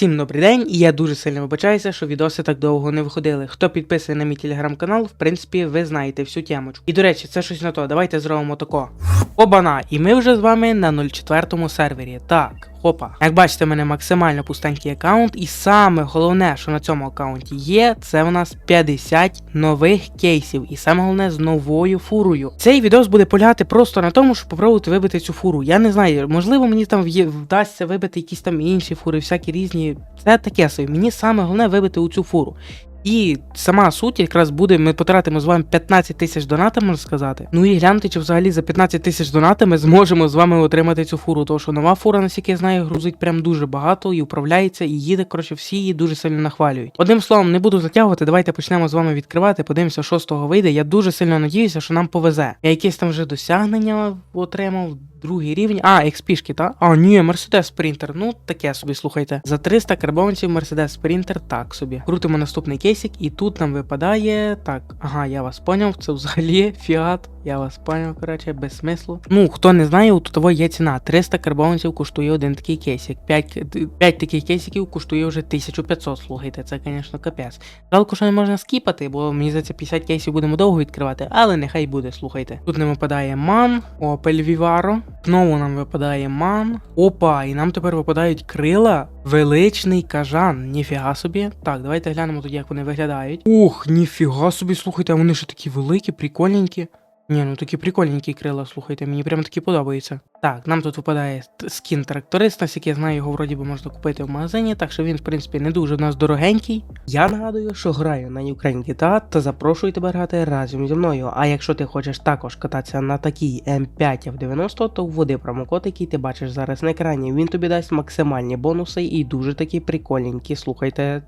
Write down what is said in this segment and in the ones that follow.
Всім добрий день, і я дуже сильно вибачаюся, що відоси так довго не виходили. Хто підписаний на мій телеграм-канал, в принципі, ви знаєте всю темочку. І до речі, це щось на то. Давайте зробимо тако. Обана! І ми вже з вами на 04 сервері. Так, хопа. Як бачите, в мене максимально пустенький аккаунт, і саме головне, що на цьому аккаунті є, це у нас 50 нових кейсів. І саме головне з новою фурою. Цей відос буде полягати просто на тому, щоб попробувати вибити цю фуру. Я не знаю, можливо, мені там вдасться вибити якісь там інші фури, всякі різні. Це таке собі. Мені саме головне вибити у цю фуру. І сама суть якраз буде, ми потратимо з вами 15 тисяч донатів, можна сказати. Ну і гляньте, чи взагалі за 15 тисяч донатів ми зможемо з вами отримати цю фуру. Тому що нова фура, наскільки я знаю, грузить прям дуже багато і управляється, і їде. Коротше, всі її дуже сильно нахвалюють. Одним словом, не буду затягувати. Давайте почнемо з вами відкривати. Подивимося, що з того вийде. Я дуже сильно надіюся, що нам повезе. Я якесь там вже досягнення отримав. Другий рівень. А, експішки, та? А, ні, Мерседес Спринтер. Ну, таке собі, слухайте. За 300 карбованців Мерседес Спринтер, так собі. Крутимо наступний кейсик, і тут нам випадає. Так, ага, я вас поняв. Це взагалі фіат. Я вас поняв, коротше, без смислу. Ну, хто не знає, у того є ціна. 300 карбованців коштує один такий кейсик. 5, 5 таких кейсиків коштує вже 1500, слухайте, це, звісно, капець. Жалко, що не можна скіпати, бо мені за це 50 кейсів будемо довго відкривати, але нехай буде, слухайте. Тут нам випадає ман, Opel Vivaro, знову нам випадає ман. Опа, і нам тепер випадають крила. Величний кажан, ніфіга собі. Так, давайте глянемо тоді, як вони виглядають. Ух, ніфіга собі, слухайте, а вони ще такі великі, прикольненькі. Ні, ну такі прикольненькі крила, слухайте, мені прямо такі подобаються. Так, нам тут випадає скін тракториста, який я знаю, його вроді би можна купити в магазині, так що він, в принципі, не дуже в нас дорогенький. Я нагадую, що граю на Ukraine GTA та запрошую тебе грати разом зі мною. А якщо ти хочеш також кататися на такій М5 F90, то вводи промокод, який ти бачиш зараз на екрані. Він тобі дасть максимальні бонуси і дуже такі прикольненькі. Слухайте,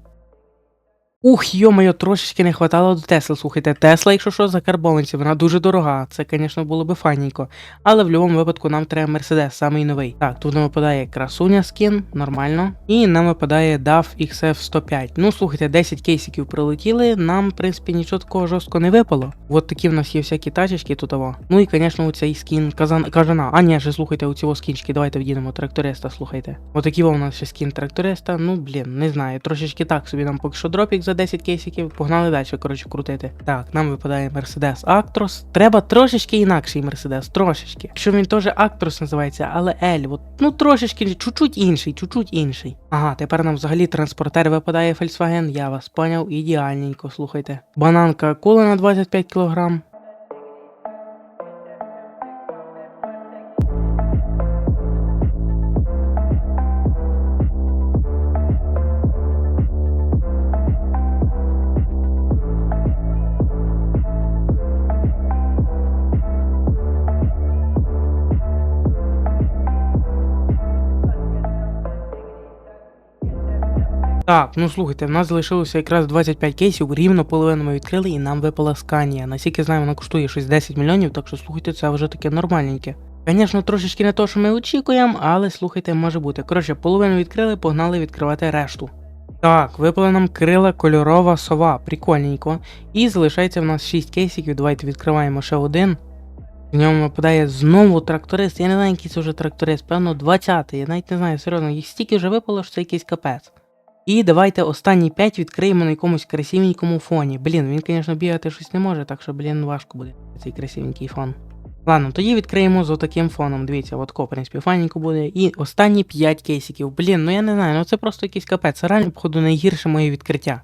Ух, йо-моє, трошечки не хватало до Тесли. Слухайте, Тесла, якщо що, закарбованці, вона дуже дорога. Це, звісно, було би файненько. Але в будь-якому випадку нам треба Мерседес, самий новий. Так, тут нам випадає красуня скін, нормально. І нам випадає DAF XF105. Ну, слухайте, 10 кейсиків прилетіли, нам, в принципі, нічого такого жорсткого не випало. От такі в нас є всякі тачечки тут. Ну і, звісно, оцей скін казан... кажана. А, ні, ще слухайте, у цього скінчики, давайте вдінемо тракториста, слухайте. Отакий у нас ще скін тракториста. Ну, блін, не знаю, трошечки так собі нам поки що дропік за 10 кейсиків. Погнали далі, коротше, крутити. Так, нам випадає Mercedes Actros. Треба трошечки інакший Mercedes, трошечки. Якщо він теж Actros називається, але L, ну трошечки, чуть-чуть інший, чуть-чуть інший. Ага, тепер нам взагалі транспортер випадає Volkswagen, я вас поняв, ідеальненько, слухайте. Бананка кула на 25 кг. Так, ну слухайте, в нас залишилося якраз 25 кейсів, рівно половину ми відкрили і нам випала сканія. Наскільки знаю, вона коштує щось 10 мільйонів, так що слухайте, це вже таке нормальненьке. Звісно, трошечки не то, що ми очікуємо, але слухайте, може бути. Коротше, половину відкрили, погнали відкривати решту. Так, випала нам крила кольорова сова, прикольненько. І залишається в нас 6 кейсиків. Давайте відкриваємо ще один. В ньому випадає знову тракторист. Я не знаю, який це вже тракторист, певно, 20-й. Я навіть не знаю, серйозно, їх стільки вже випало, що це якийсь капець. І давайте останні 5 відкриємо на якомусь красивенькому фоні. Блін, він, звісно, бігати щось не може, так що, блін, важко буде цей красивенький фон. Ладно, тоді відкриємо з отаким фоном. Дивіться, отко, в принципі, файненько буде. І останні 5 кейсиків. Блін, ну я не знаю, ну це просто якийсь капець. Це реально, походу, найгірше моє відкриття.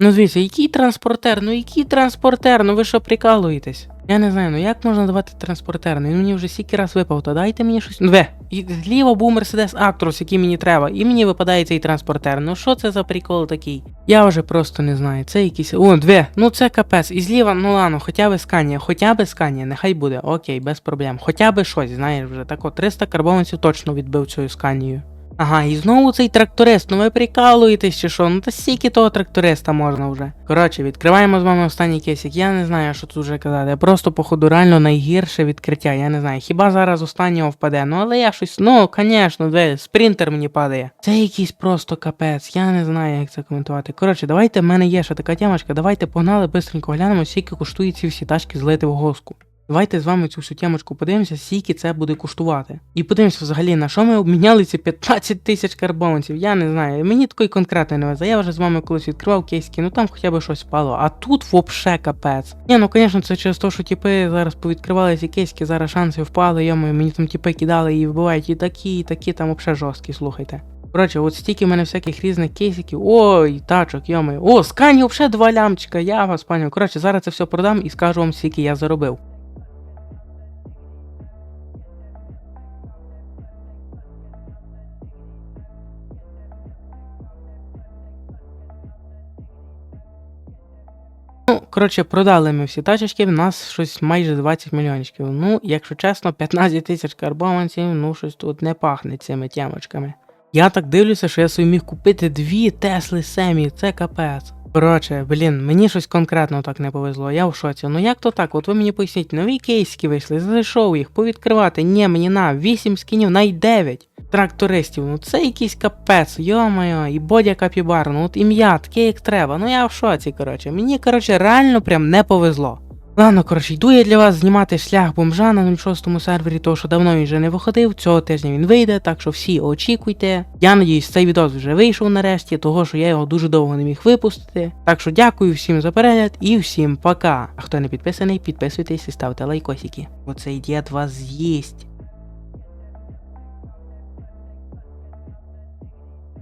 Ну, звісно, який транспортер? Ну який транспортер? Ну ви що прикалуєтесь? Я не знаю, ну як можна давати транспортер? Ну він мені вже стільки раз випав, то дайте мені щось. Ве, і зліва був Mercedes Actros, який мені треба, і мені випадає цей транспортер. Ну що це за прикол такий? Я вже просто не знаю. Це якийсь. О, две. Ну це капець. І зліва, ну ладно, хоча б сканія, хоча б сканія, нехай буде. Окей, без проблем. Хоча б щось, знаєш вже. Так от 300 карбованців точно відбив цією сканією. Ага, і знову цей тракторист, ну ви прикалуєтесь чи що? Ну та стільки того тракториста можна вже. Коротше, відкриваємо з вами останній кейсик. Я не знаю, що тут вже казати. Просто, походу, реально найгірше відкриття. Я не знаю. Хіба зараз останнього впаде? Ну але я щось. Ну, звісно, де спринтер мені падає. Це якийсь просто капець. Я не знаю, як це коментувати. Коротше, давайте в мене є ще така темочка. Давайте погнали, бистренько глянемо, скільки коштують ці всі тачки злити в госку. Давайте з вами цю всю темочку подивимося, скільки це буде коштувати. І подивимося взагалі, на що ми обміняли ці 15 тисяч карбованців. Я не знаю. Мені такої конкретної не везе. Я вже з вами колись відкривав кейски, ну там хоча б щось впало. А тут вообще капець. Ні, ну звісно, це через те, що типи зараз повідкривали ці кейски, зараз шанси впали, йому мені там типи кидали і вбивають і такі, і такі, там вообще жорсткі, слухайте. Коротше, от стільки в мене всяких різних кейсиків. Ой, тачок, йоми. О, скані взагалі два лямчика, я вас паню. Коротше, зараз це все продам і скажу вам, скільки я заробив. Ну, коротше, продали ми всі тачечки, в нас щось майже 20 мільйончиків. Ну, якщо чесно, 15 тисяч карбованців, ну щось тут не пахне цими тямочками. Я так дивлюся, що я собі міг купити дві Тесли Семі, це капець. Коротше, блін, мені щось конкретно так не повезло, я в шоці. Ну як то так? От ви мені поясніть, нові кейски вийшли, зайшов їх, повідкривати. Ні, мені на 8 скінів, най 9 трактористів. Ну це якийсь капець, йо-моє, і Бодя Капібар, ну от ім'я, таке як треба. Ну я в шоці, коротше. Мені, коротше, реально прям не повезло. Ладно, коротше, йду я для вас знімати шлях бомжа на 06 сервері, тому що давно він вже не виходив, цього тижня він вийде, так що всі очікуйте. Я надіюсь, цей відос вже вийшов нарешті, того що я його дуже довго не міг випустити. Так що дякую всім за перегляд і всім пока. А хто не підписаний, підписуйтесь і ставте лайкосики. Оцей дід вас з'їсть.